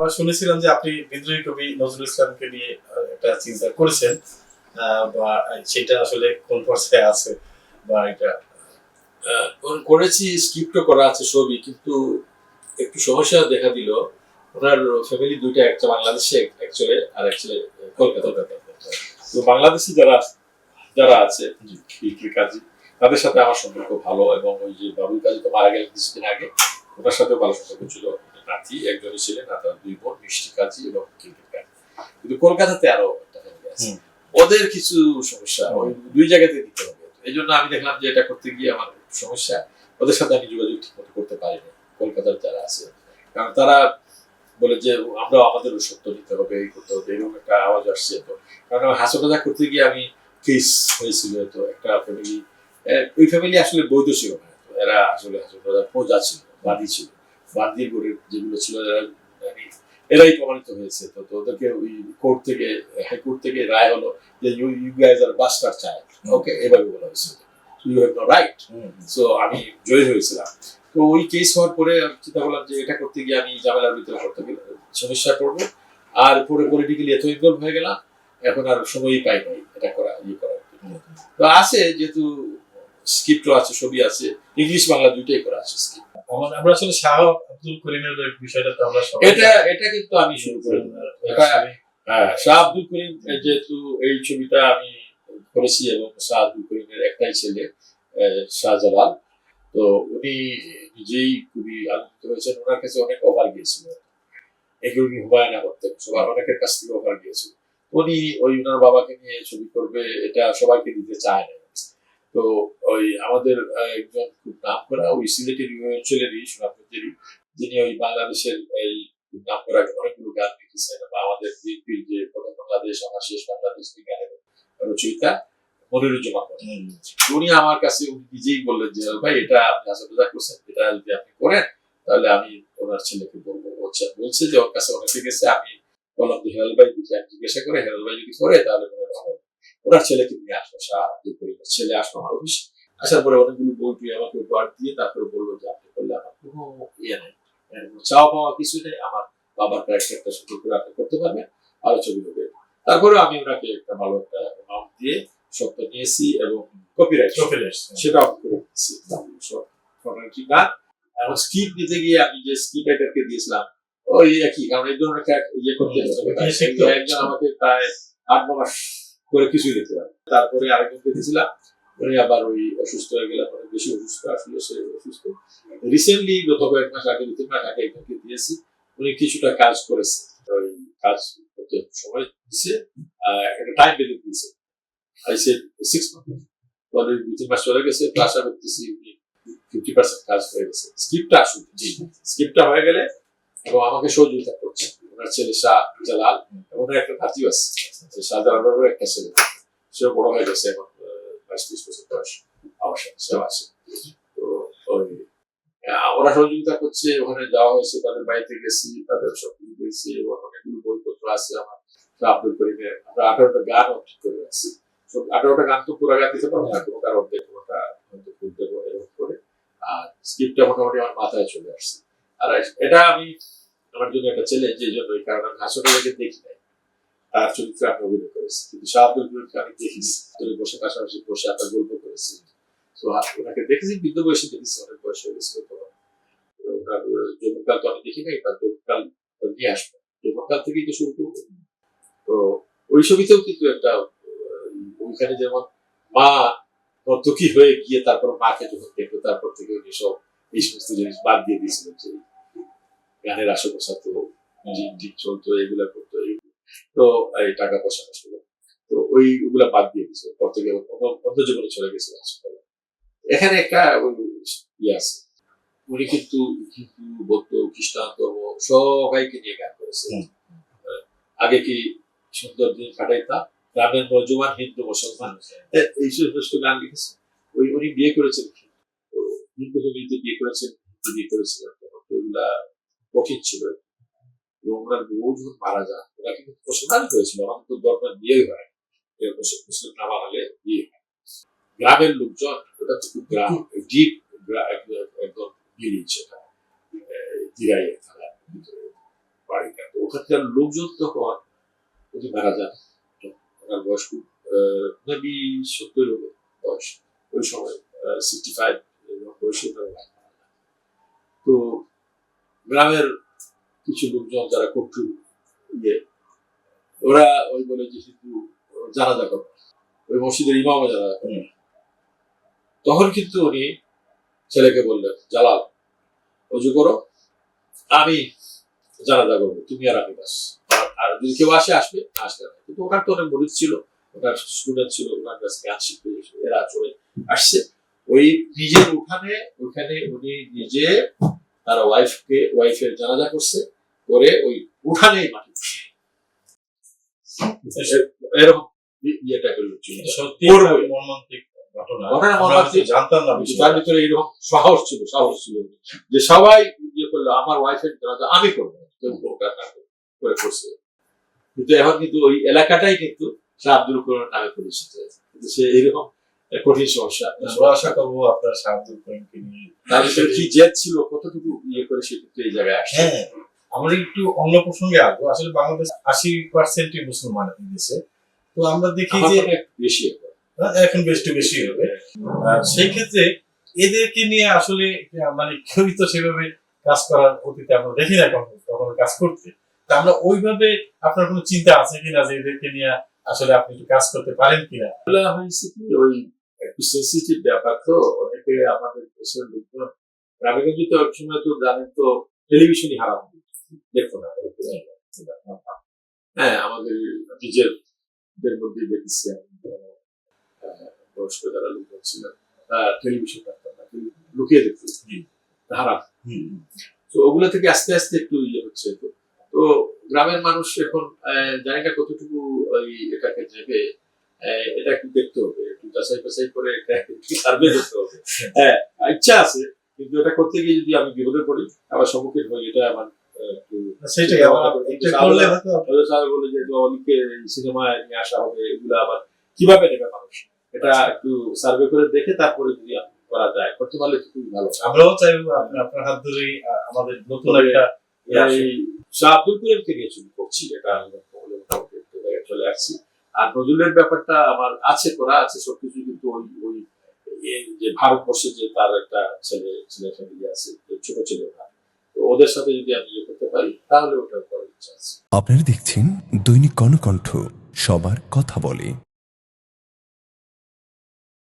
আমরা শুনেছিলাম যে আপনি বিদ্রোহী কবি নজরুল ইসলামকে নিয়ে একটা চিন্তা করেছেন বা সেটা আসলে কোন পর্যায়ে আছে বা এটা? করেছি স্ক্রিপ্টও করা আছে সবই কিন্তু একটু সমস্যা দেখা দিল। ওনার ফ্যামিলি দুইটা একটা বাংলাদেশে অ্যাকচুয়ালি আর অ্যাকচুয়ালি কলকাতা। তো বাংলাদেশি যারা যারা আছে কাজী তাদের সাথে আমার সম্পর্ক ভালো এবং ওই যে বাবুল কাজী তো মারা গেলেন কিছুদিন আগে ওনার সাথেও ভালো সম্পর্ক ছিল। নাতি একজনই ছিলেন আর তার দুই বোন মিষ্টি কাজী এবং ক্রিকেট কাজী। কিন্তু কলকাতাতে আরও একটা ফ্যামিলি আছে। ওদের কিছু সমস্যা ওই দুই জায়গাতে দিতে হবে। এই জন্য আমি দেখলাম যে এটা করতে গিয়ে আমার সমস্যা। ওদের সাথে আমি যোগাযোগ ঠিক মতো করতে পারিনি কলকাতার যারা আছে। কারণ তারা বলে যে আমরা আমাদের সত্য নিতে হবে এই করতে হবে। এরকম একটা আওয়াজ আসছে। তো কারণ হাসপাতাল করতে গিয়ে আমি কেস হয়েছিল। তো একটা ফ্যামিলি ওই ফ্যামিলি আসলে বৈধ ছিল না এরা আসলে হাসপাতাল প্রজা ছিল বাদী ছিল। বাদীর বোর্ডের যেগুলো ছিল এরাই প্রমাণিত হয়েছে। তো ওদেরকে ওই কোর্ট থেকে হাইকোর্ট থেকে রায় হলো যে you you guys R bastard child okay এভাবে বলা হয়েছে you have no right so আমি জয়ী হয়েছিলাম। তো ওই কেস হওয়ার পরে আমি চিন্তা করলাম যে এটা করতে গিয়ে আমি ঝামেলার ভিতরে করতে গেলে সমস্যা পড়ব। আর পরে পলিটিক্যালি এত ইনভলভ হয়ে গেলাম এখন আর সময়ই পাই নাই এটা করা ইয়ে করার তো আছে যেহেতু স্ক্রিপ্টও আছে ছবি আছে ইংলিশ বাংলা দুইটাই করা আছে স্ক্রিপ্ট আমার- আসলে শাহ আব্দুল করিমের বিষয়টা তো আমরা সবাই এটা এটা কিন্তু আমি শুরু করে হ্যাঁ শাহ আব্দুল করিম যেহেতু এই ছবিটা আমি করেছি এবং শাহ আব্দুল করিমের একটাই ছেলে শাহজালাল তো উনি নিজেই খুবই আনন্দিত হয়েছেন। ওনার কাছে অনেক অফার গিয়েছিল। এগুলো উনি হুমায়ুন করতেন সবার অনেকের কাছ থেকে অফার গিয়েছিল। উনি ওই ওনার বাবাকে নিয়ে ছবি করবে এটা সবাইকে দিতে চায় না। তো ওই আমাদের একজন খুব নাম করা ওই সিলেটের অঞ্চলেরই সুনামগঞ্জেরই যিনি ওই বাংলাদেশের এই নাম করা অনেকগুলো গান লিখেছেন বা আমাদের বিএনপির যে প্রথম বাংলাদেশ আমার শেষ বাংলাদেশ এই গানের রচয়িতা মনিরুজ্জামান উনি আমার কাছে উনি নিজেই বললেন যে ভাই এটা আপনি আসাদা করছেন এটা যদি আপনি করেন তাহলে আমি ওনার ছেলেকে বলব। বলছে বলছে যে ওর কাছে অনেকে গেছে আমি বললাম যে হেলাল ভাই দিকে আমি জিজ্ঞাসা করে হেলাল ভাই যদি করে তাহলে মনে হয়। ওনার ছেলেকে নিয়ে আসলো আব্দুল করিমের ছেলে আসলো আমার অফিস আসার পরে অনেকগুলো বই টুই আমাকে উপহার দিয়ে তারপরে বলল যে আপনি করলে আমার কোনো ইয়ে নেই। চাওয়া পাওয়া কিছু নেই। আমার বাবার ক্যারেক্টারটা সুন্দর করে আপনি করতে পারবেন। আরও ছবি হবে। তারপরে আমি ওনাকে একটা ভালো একটা অ্যামাউন্ট দিয়ে সত্য নিয়েছি এবং কপিরাইট চোখে এসছে। সেটা আমি করে দিয়েছি। সব ফর্মালিটি না? এখন স্ক্রিপ্ট নিতে গিয়ে আমি যে স্ক্রিপ্ট রাইটারকে দিয়েছিলাম ওই একই কারণ এই ধরনের ইয়ে করতে হবে। একজন আমাকে প্রায় আট মাস করে কিছুই লিখতে পারে তারপরে আরেকজন দিয়েছিলাম উনি আবার ওই অসুস্থ হয়ে গেলেন অনেক বেশি অসুস্থ আসলে সে অসুস্থ। রিসেন্টলি গত কয়েক মাস আগে দু তিন মাস আগে একজনকে দিয়েছি উনি কিছুটা কাজ করেছে। ওই কাজ করতে সময় আহ, একটা টাইম বেঁধে দিয়েছে। আই সে সিক্স মান্থ পরে দুই তিন মাস চলে গেছে তো আশা করতেছি উনি ফিফটি পার্সেন্ট কাজ হয়ে গেছে। স্ক্রিপ্টটা আসুক জি স্ক্রিপ্টটা হয়ে গেলে এবং আমাকে সহযোগিতা করছে। ওনার ছেলে শাহ জালাল ওনার একটা ভাতিও আছে। যে শাহ জালালেরও একটা ছেলে। সেও বড় হয়ে গেছে এখন বাইশ ত্রিশ বছর বয়স। আমার সাথে সেও আছে। তো ওরা সহযোগিতা করছে, ওখানে যাওয়া হয়েছে, তাদের বাড়িতে গেছি, তাদের সব কিছু দেখছি এবং অনেকগুলো বইপত্র আছে আমার। আব্দুল করিমের আমরা আঠারোটা গানও ঠিক করে আছি আঠারোটা গান তো পুরো গান দিতে পারব না, কোনো কারণ কোনোটা হয়তো ফুল দেবো এরকম করে। আর স্ক্রিপ্টটা মোটামুটি আমার মাথায় চলে আসছে। আর এটা আমি আমার জন্য একটা চ্যালেঞ্জ এই জন্য কারণ আমি হাসপাতালে দেখি নাই। তার চরিত্রে আমি অভিনয় করেছি কিন্তু শাহ আব্দুল করিমকে আমি দেখিছি বসে পাশাপাশি বসে আপনার গল্প করেছি। তো ওনাকে দেখেছি, বৃদ্ধ বয়সে দেখেছি, অনেক বয়স হয়ে গেছিল তো ওনার যৌবনকাল তো আমি দেখি নাই তার যৌবনকাল নিয়ে আসব। যৌবনকাল থেকেই তো শুরু করব। তো ওই ছবিতেও কিন্তু একটা ওইখানে যেমন মা নর্তকী হয়ে গিয়ে তারপর মাকে যখন দেখল, তারপর থেকে উনি সব এই সমস্ত জিনিস বাদ দিয়ে দিয়েছিলেন গানের আশে বসাতো জিম টিম চলতো এগুলা করতো। তো এই টাকা পয়সা নষ্ট। তো ওই ওগুলা বাদ দিয়ে থেকে আবার অন্য অন্য জীবনে চলে গেছিল হাসপাতালে। এখানে একটা ইয়ে আছে। উনি কিন্তু হিন্দু বৌদ্ধ খ্রিস্টান ধর্ম সবাইকে নিয়ে গান করেছে। আগে কি সুন্দর দিন কাটাইতাম গ্রামের নজওয়ান হিন্দু মুসলমান। এই সমস্ত গান লিখেছে। ওই উনি বিয়ে করেছেন। তো হিন্দু ফ্যামিলিতে বিয়ে করেছেন হিন্দু বিয়ে করেছিলেন তখন তো ওগুলা কঠিন ছিল। ওনার বউ যখন মারা যান। ওরা কিন্তু মুসলমান হয়েছিল আমাদের তো ধর্মের বিয়েই হয়। না বিয়ে হয়। গ্রামের লোকজন, ওটা খুব গ্রাম, ডিপ একদম ভিলেজ এটা দিরাই থানার ভিতরে বাড়িটা। তো ওখানকার লোকজন তখন উনি মারা যান। ওনার বয়স খুব মেবি সত্তর বয়স। ওই সময় সিক্সটি ফাইভ বয়সে ওনার wife মারা যান। তো গ্রামের কিছু লোকজন যারা কট্টু ইয়ে ওরা ওই বলে যে হিন্দু জানাজা করবে ওই মসজিদের ইমামও জানাজা করবে তখন কিন্তু উনি ছেলেকে বললেন, জালাল অজু করো, আমি জানাজা করব, তুমি আর আমি বাস। আর- যদি কেউ আসে, আসবে আসবে না কিন্তু ওনার তো অনেক মরিদ ছিল ওনার স্টুডেন্ট ছিল, ওনার কাছে গান শিখতে এরা চলে আসছে। ওই নিজের উঠানে ওখানে উনি নিজে তার ওয়াইফকে ওয়াইফের জানাজা করছে করে ওই উঠানেই মাটি দিছে। এ- এরকম ইয়েটা করল ছিল। সত্যি করব। একটা মর্মান্তিক ঘটনা ঘটনা আমরা মর্মান্তিক। হয়তো জানতাম না কিন্তু বিষয়টা। তার ভিতরে এরকম সাহস ছিল সাহস ছিল যে সবাই ইয়ে করল আমার ওয়াইফের জানাজা আমি করব কেউ করে করে করছে কিন্তু এখন কিন্তু ওই এলাকাটাই কিন্তু শাহ আব্দুল করিম নামে পরিচিত সে এইরকম কঠিন সমস্যা আশা করব আপনার শাহ আব্দুল নিয়ে তার কি জেদ ছিল? কতটুকু ইয়ে করে এই জায়গায় আসে হ্যাঁ আমরা একটু অন্য প্রসঙ্গে আসব। আসলে বাংলাদেশ আশি পার্সেন্টই মুসলমান দেশে। তো আমরা দেখি যে বেশি এখন। এখন বেশ একটু বেশি হবে। সেই ক্ষেত্রে এদেরকে নিয়ে আসলে মানে কেউই তো সেভাবে কাজ করার অতীতে আমরা দেখি না কখনো কখনো কাজ করতে। তা আমরা ওইভাবে আপনার কোনো চিন্তা আছে কিনা যে এদেরকে নিয়ে আসলে আপনি একটু কাজ করতে পারেন কিনা? হয়েছে কি ওই একটু সেন্সিটিভ ব্যাপার তো অনেকে আমাদের দেশের লোকজন গ্রামেগঞ্জে তো এক সময় তো জানেন তো টেলিভিশনই হারাম। দেখো না হ্যাঁ আমাদের মধ্যে দেখেছি আমি, বয়স্ক যারা লোকজন ছিলেন টেলিভিশন দেখতাম না লুকিয়ে দেখতে। হারাম। তো ওগুলো থেকে আস্তে আস্তে একটু ইয়ে হচ্ছে। তো তো গ্রামের মানুষ এখন জানি না কতটুকু ওই এটাকে নেবে এটা একটু দেখতে হবে একটু যাচাই বাছাই করে এটা সার্ভে করতে হবে। হ্যাঁ ইচ্ছা আছে কিন্তু এটা করতে গিয়ে যদি আমি বিপদে পড়ি আবার সম্মুখীন হই এটা আমার আহ, সেটাই আবার এটা করলে হয়তো হয়তো স্যার বলে যে অনেকে সিনেমায় নিয়ে আসা হবে এগুলো আবার কীভাবে নেবে মানুষ? এটা একটু সার্ভে করে দেখে তারপরে যদি করা যায় করতে পারলে খুবই ভালো। আমরাও চাইব আপনার হাত ধরেই আমাদের নতুন একটা শাহ আব্দুল করছি এটা আমি চলে আসছি। আর নজরুলের ব্যাপারটা আমার আছে, করা আছে, সবকিছু কিন্তু ওই ওই যে ভারতবর্ষে যে তার একটা ছেলে ছেলে ফ্যামিলি আছে ছোট ছেলে তো ওদের সাথে যদি আমি ইয়ে করতে পারি, তাহলে ওটা করার ইচ্ছা আছে। আপনারা দেখছেন দৈনিক কর্ণকণ্ঠ, সবার কথা বলে।